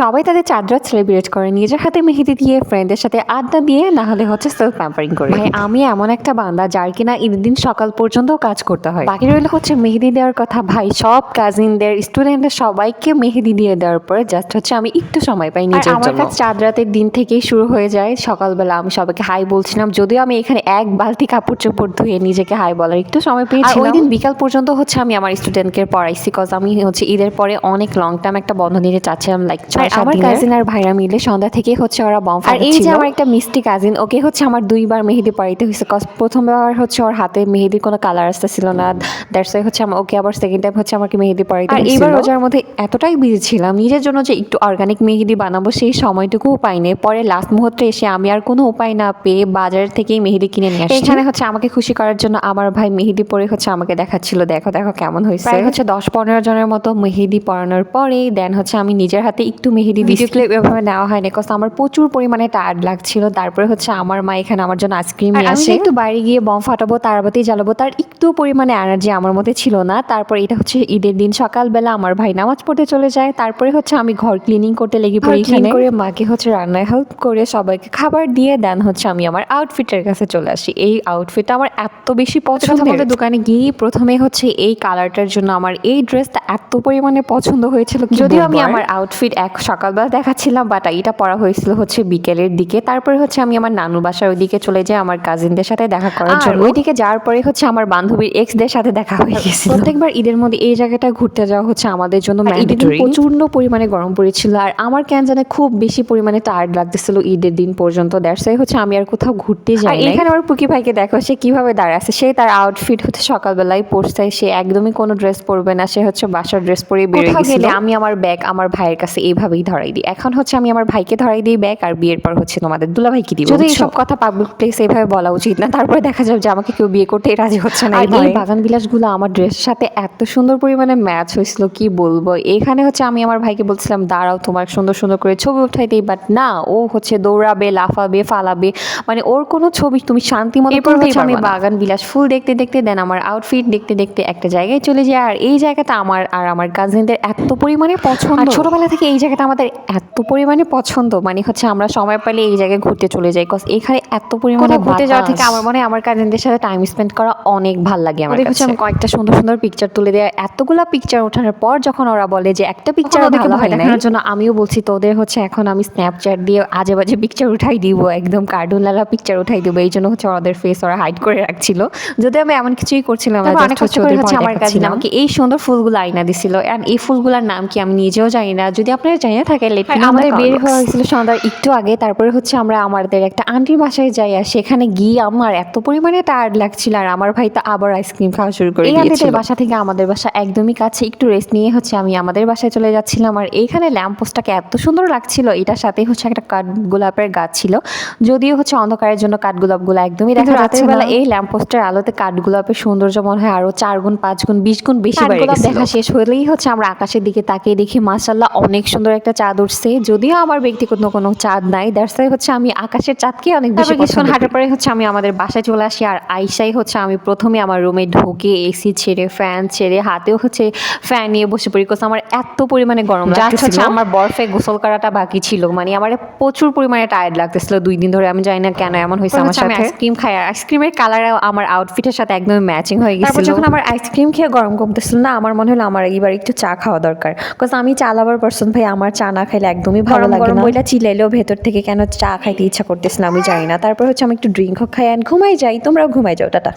সবাই তাদের চাঁদ রাত সেলিব্রেট করে। নিজের হাতে মেহেদি দিয়ে ফ্রেন্ডের সাথে আড্ডা দিয়ে না হলে হচ্ছে সেলফ প্যাম্পারিং করে। ভাই আমি এমন একটা বান্দা যার কিনা ঈদের দিন সকাল পর্যন্ত কাজ করতে হয়। বাকি রইল হচ্ছে মেহেদি দেওয়ার কথা। ভাই সব কাজিনদের স্টুডেন্টদের সবাইকে মেহেদি দিয়ে দেওয়ার পরে জাস্ট হচ্ছে আমি একটু সময় পাই নিজের আমার আমার কাছে চাঁদ রাতের দিন থেকেই শুরু হয়ে যায়। সকালবেলা আমি সবাইকে হাই বলছিলাম। যদিও আমি এখানে এক বালতি কাপড় চোপড় ধুয়ে নিজেকে হাই বলার একটু সময় পেয়েছি ওই দিন বিকাল পর্যন্ত হচ্ছে আমি আমার স্টুডেন্টকে পড়াইছি। কজ আমি হচ্ছে ঈদের পরে অনেক লং টাইম একটা বন্ধ নিতে চাচ্ছিলাম লাইক ছয় সাত আমার কাজিন আর ভাইরা মিলে সন্ধ্যা থেকে হচ্ছে ওরা বম আর এই যে আমার একটা মিষ্টি কাজিন ওকে হচ্ছে আমার দুইবার মেহেদি পড়াইতে হয়েছে প্রথমবার হচ্ছে ওর হাতে মেহেদির কোনো কালার আসতেছিল না। দ্যাটস ওয়াই হচ্ছে আমার ওকে আবার সেকেন্ড টাইম হচ্ছে আমাকে মেহেদি পড়াইতে আর এইবার রোজার মধ্যে এতটাই বিজি ছিলাম নিজের জন্য যে একটু অর্গানিক মেহেদি বানাবো সেই সময়টুকুও পাইনি পরে লাস্ট মুহূর্তে এসে আমি আর কোনো উপায় না পেয়ে বাজার থেকেই মেহেদি কিনে নিয়ে আসছি। এখানে হচ্ছে আমাকে খুশি করার জন্য আমার ভাই মেহেদি পরে হচ্ছে আমাকে দেখাচ্ছিল দেখো দেখো কেমন হয়েছে হচ্ছে দশ পনেরো জনের মতো মেহেদি পরানোর পরে দেন হচ্ছে আমি নিজের হাতে একটু মেহেদি ভিডিও ক্লিপ এভাবে নেওয়া হয়নি কজ আমার প্রচুর পরিমাণে টায়ার্ড লাগছিল। তারপরে হচ্ছে আমার মা এখানে আমার জন্য আইসক্রিম নিয়ে আসে। একটু বাইরে গিয়ে বম ফাটাবো তারবাতি জ্বালাবো তার একটু পরিমাণে এনার্জি আমার মধ্যে ছিল না। তারপর এটা হচ্ছে ঈদের দিন সকালবেলা আমার ভাই নামাজ পড়তে চলে যায়। তারপরে হচ্ছে আমি ঘর ক্লিনিং করতে লেগে পড়ি ক্লিন করে মাকে হচ্ছে রান্নায় হেল্প করে সবাইকে খাবার দিয়ে দেন হচ্ছে আমি আমার আউটফিটের কাছে চলে আসি। এই আউটফিটটা আমার এত বেশি পছন্দ আমাদের দোকানে গিয়ে প্রথমে হচ্ছে এই কালারটার জন্য আমার এই ড্রেসটা এত পরিমাণে পছন্দ হয়েছিল যদিও আমি আমার আউটফিট এক সকালবেলা দেখাচ্ছিলাম বাট এটা পড়া হয়েছিল হচ্ছে বিকেলের দিকে। তারপরে হচ্ছে আমি আমার নানু বাসার ওইদিকে চলে যাই আমার কাজিনদের সাথে দেখা করার জন্য। ওইদিকে যাওয়ার পরে হচ্ছে আমার বান্ধবীর এক্সদের সাথে দেখা হয়ে গেছিল। প্রত্যেকবার ঈদের মধ্যে এই জায়গাটা ঘুরতে যাওয়া হচ্ছে আমাদের জন্য। ঈদের দিন প্রচণ্ড পরিমাণে গরম পড়েছিল আর আমার কেন জানে খুব বেশি পরিমাণে টায়ার্ড লাগতেছিল ঈদের দিন পর্যন্ত। দ্যাটস হচ্ছে আমি আর কোথাও ঘুরতে যাই এখানে আমার পুকি ভাইকে দেখো সে কীভাবে দাঁড়ায় আছে? সে তার আউটফিট হচ্ছে সকালবেলায় পরছে সে একদমই কোনো ড্রেস পরবে না সে হচ্ছে বাসার ড্রেস পরে বেরিয়ে গেলে গেলে আমি আমার ব্যাগ আমার ভাইয়ের কাছে এইভাবেই ধরাই দিই। এখন হচ্ছে আমি আমার ভাইকে ধরাই দিই ব্যাগ আর বিয়ের পর হচ্ছে তোমাদের দুলাভাইকে দিব যদি এইসব কথা পাবলিক প্লেসে এভাবে বলা উচিত না তারপরে দেখা যাবে যে আমাকে কেউ বিয়ে করতে রাজি হচ্ছে না এই বাগান বিলাসগুলো আমার ড্রেসের সাথে এত সুন্দর পরিমাণে ম্যাচ হয়েছিল কি বলব? এখানে হচ্ছে আমি আমার ভাইকে বলছিলাম দাঁড়াও তোমার সুন্দর সুন্দর করে ছবি উঠাই দিই। বাট না ও হচ্ছে দৌড়াবে লাফাবে ফালাবে মানে ওর কোনো ছবি তুমি শান্তি মতো এরপর হচ্ছে আমি বাগান বিলাস ফুল দেখতে দেখতে দেন আমার আউটফিট দেখতে দেখতে একটা জায়গায় চলে যায়। আর এই জায়গাটা আমার আর আমার কাজিনদের এত পরিমাণে পছন্দ। আর ছোটবেলা থেকে এই জায়গাটা আমাদের এত পরিমাণে পছন্দ। মানে হচ্ছে আমরা সময় পেলে এই জায়গায় ঘুরতে চলে যাই। কজ এখানে এত পরিমাণে ঘুরতে যাওয়া থেকে আমার মনে হয় আমার কাজিনদের সাথে টাইম স্পেন্ড করা অনেক ভালো লাগে আমার কাছে কাছে। আমি কয়েকটা সুন্দর সুন্দর পিকচার তুলে দেয়। এতগুলা পিকচার ওঠানোর পর যখন ওরা বলে যে একটা পিকচার ওদেরকে ভয় দেখানোর জন্য আমিও বলছি তোদের হচ্ছে এখন আমি স্ন্যাপচ্যাট দিয়ে আজে বাজে পিকচার উঠাই দিব। একদম কার্টুন লালা পিকচার উঠাই দিব। এই জন্য হচ্ছে ওদের ফেস ওরা হাইড করে রাখছিল। যদি আমি এমন কিছুই করছিলাম আমার দেখাচ্ছিলাম। আমাকে এই সুন্দর ফুলগুলো আইনা দিছিল। এন্ড এই ফুলগুলোর নাম কি আমি নিজেও জানি না। যদি আপনারা জানিয়ে থাকে লেট আমাদের বের হওয়া হয়েছিল সন্ধ্যার একটু আগে তারপরে হচ্ছে আমরা আমাদের একটা আন্টির বাসায় যাই আর সেখানে গিয়ে আমার এত পরিমাণে টায়ার্ড লাগছিল আর আমার ভাই তো আবার আইসক্রিম খাওয়া শুরু করে দিয়েছিল। বাসা থেকে আমাদের বাসা একদমই কাছে একটু রেস্ট নিয়ে হচ্ছে আমি আমাদের বাসায় চলে যাচ্ছিলাম আর এইখানে ল্যাম্প পোস্টটাকে এত সুন্দর লাগছিল এটার সাথে হচ্ছে একটা কাঠ গোলাপের গাছ ছিল যদিও হচ্ছে অন্ধকারের জন্য কাঠ গোলাপগুলো একদমই দেখা যাচ্ছে বেলা এই ল্যাম্প পোস্টের আলোতে কাঠ গোলাপের সৌন্দর্য মনে হয় আরও চার গুণ পাঁচ গুণ বিশ গুণ বেশি দেখা শেষ হলেই হচ্ছে আমরা আকাশের দিকে তাকিয়ে দেখি মাসাল্লাহ অনেক সুন্দর একটা চাঁদ উঠছে। যদিও আমার ব্যক্তিগত কোনো চাঁদ নাই। দ্যাটস হচ্ছে আমি আকাশের চাঁদকে অনেক বেশি কিছুক্ষণ হাঁটার পরে হচ্ছে আমি আমাদের বাসায় চলে আসি আর আইসাই হচ্ছে আমি প্রথমে আমার রুমে ঢুকে এসি ছেড়ে ফ্যান ছেড়ে হাতেও হচ্ছে ফ্যান নিয়ে বসে পড়ি। কোথাও আমার এত পরিমাণে গরম লাগতেছিল। হচ্ছে আমার বরফে গোসল করাটা বাকি ছিল। মানে আমার প্রচুর পরিমাণে টায়ার্ড লাগতেছিল দুই দিন ধরে। আমি জানি না কেন এমন হয়েছে আমার সাথে। আইসক্রিম খাই আর আইসক্রিমের কালার আমার আউটফিটের সাথে একদম ম্যাচিং হয়ে তারপর গেছিল। যখন আমার আইসক্রিম খেয়ে গরম কমতেছিল না আমার মনে হলো আমার এবার একটু চা খাওয়া দরকার। বিকজ আমি চা লাভার পার্সন ভাই আমার চা না খাইলে একদমই ভালো লাগে না। বইটা চিলাইলেও ভেতর থেকে কেন চা খাইতে ইচ্ছা করতেছিল আমি জানি না। তারপর হচ্ছে আমি একটু ড্রিঙ্ক খাই অ্যান্ড ঘুমাই যাই। তোমরাও ঘুমাই যাও টাটা।